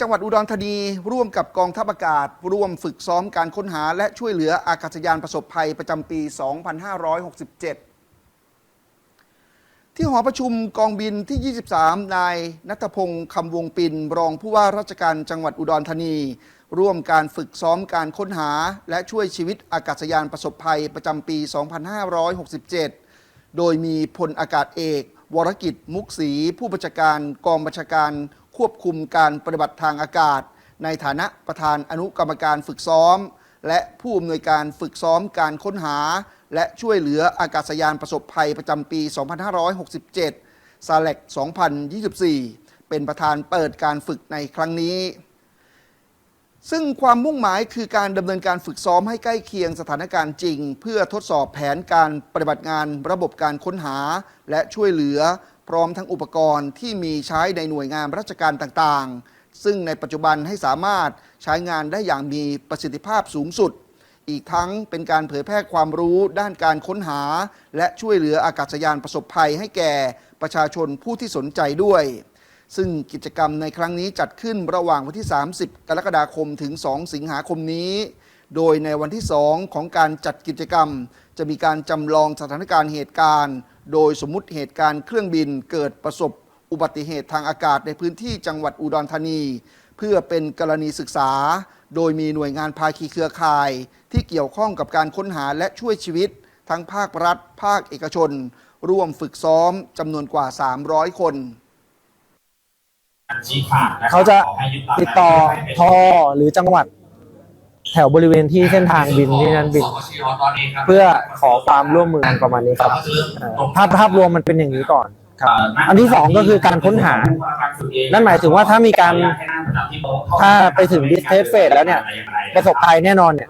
จังหวัดอุดรธานีร่วมกับกองทัพอากาศ ร่วมฝึกซ้อมการค้นหาและช่วยเหลืออากาศยานประสบภัยประจำปี 2567 ที่หอประชุมกองบินที่ 23 นายนัทพงศ์คำวงปิน รองผู้ว่าราชการจังหวัดอุดรธานี ร่วมการฝึกซ้อมการค้นหา และช่วยชีวิตอากาศยานประสบภัยประจำปี 2567 โดยมีพลอากาศเอก วรกิจมุกศรีผู้บัญชาการกองบัญชาการ ควบคุมการปฏิบัติทางอากาศ ในฐานะประธานอนุกรรมการฝึกซ้อม และผู้อำนวยการฝึกซ้อมการค้นหา และช่วยเหลืออากาศยานประสบภัยประจำปี 2567ซาเล็ก2024 เป็นประธานเปิดการฝึกในครั้งนี้ ซึ่งความมุ่งหมายคือการดำเนินการฝึกซ้อมให้ใกล้เคียงสถานการณ์จริง เพื่อทดสอบแผนการปฏิบัติงานระบบการค้นหา และช่วยเหลือ พร้อมทั้งอุปกรณ์ที่มีใช้ในหน่วยงานราชการต่างๆ ซึ่งในปัจจุบันให้สามารถใช้งานได้อย่างมีประสิทธิภาพสูงสุด อีกทั้งเป็นการเผยแพร่ความรู้ด้านการค้นหา และช่วยเหลืออากาศยานประสบภัยให้แก่ประชาชนผู้ที่สนใจด้วย ซึ่งกิจกรรมในครั้งนี้จัดขึ้นระหว่างวันที่ 30 กรกฎาคมถึง 2 สิงหาคมนี้ โดยในวันที่ 2 ของการจัดกิจกรรม จะมีการจำลองสถานการณ์เหตุการณ์ โดยสมมุติเหตุการณ์เครื่องบินเกิดประสบอุบัติเหตุทางอากาศในพื้นที่จังหวัดอุดรธานี เพื่อเป็นกรณีศึกษา โดยมีหน่วยงานภาคีเครือข่าย ที่เกี่ยวข้องกับการค้นหาและช่วยชีวิต ทั้งภาครัฐ ภาคเอกชน ร่วมฝึกซ้อมจำนวนกว่า 300 คน ชี้ขาดนครับเขาจะขอให้ยึตามติดต่อทอหรือจังหวัด แถวบริเวณที่เส้นทางบินที่นั่นบิน เพื่อขอความร่วมมือประมาณนี้ครับเอ่อภาพภาพรวมมันเป็นอย่างนี้ก่อนครับ อันที่สองก็คือการค้นหา นั่นหมายถึงว่าถ้ามีการถ้าไปถึง distress phase แล้วเนี่ย ประสบภัยแน่นอนเนี่ย